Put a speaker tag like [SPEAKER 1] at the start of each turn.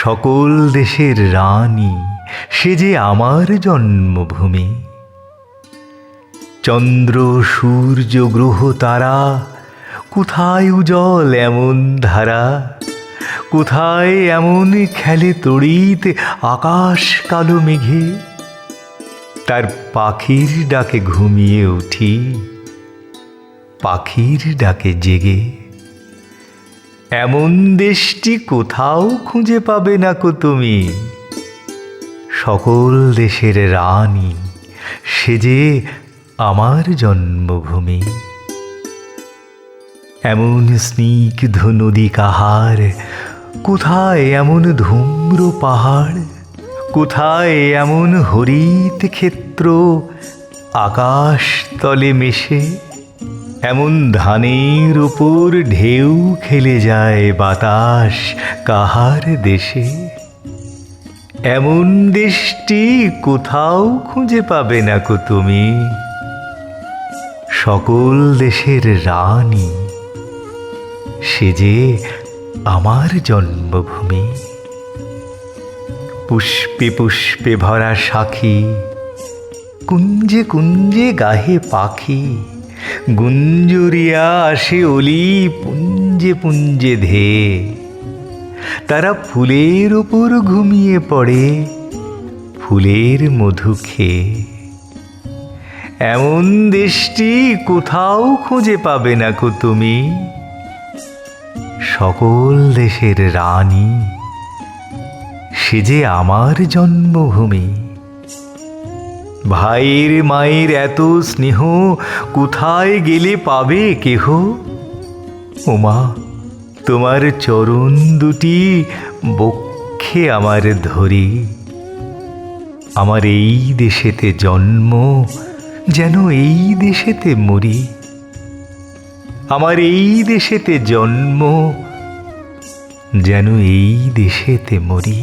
[SPEAKER 1] সকল দেশের রানী, সে যে আমার জন্মভূমি। চন্দ্র, সূর্য, গ্রহ, তারা, কোথায় উজল এমন ধারা? কোথায় এমন খেলে তড়িৎ আকাশ কালো মেঘে? তার পাখির ডাকে ঘুমিয়ে উঠি, পাখির ডাকে জেগে। এমন দেশটি কোথাও খুঁজে পাবে না কো তুমি? সকল দেশের রানী, সে যে আমার জন্মভূমি। এমন স্নিগ্ধ নদী কাহার, কোথায় এমন ধূম্র পাহাড়, কোথায় এমন হরিত ক্ষেত্র আকাশ তলে মেশে এমন ধানের উপর ঢেউ খেলে যায় বাতাস কাহার দেশে? এমন দেশটি কোথাও খুঁজে পাবে না কো তুমি? সকল দেশের রানী, সে যে আমার জন্মভূমি। পুষ্পে পুষ্পে ভরা সাখী, কুঞ্জে কুঞ্জে গাহে পাখি। গুঞ্জরিয়া আসে অলি পুঞ্জে পুঞ্জে ধে। তারা ফুলের ওপর ঘুমিয়ে পড়ে, ফুলের মধু খেয়ে। এমন দেশটি কোথাও খুঁজে পাবে না কো তুমি। সকল দেশের রানী, সে যে আমার জন্মভূমি। ভাইয়ের মায়ের এত স্নেহ, কোথায় গেলে পাবে কেহ? ওমা তোমার চরণ দুটি বক্ষে আমার ধরি। আমার এই দেশেতে জন্ম, যেন এই দেশেতে মরি। আমার এই দেশেতে জন্ম, যেন এই দেশেতে মরি।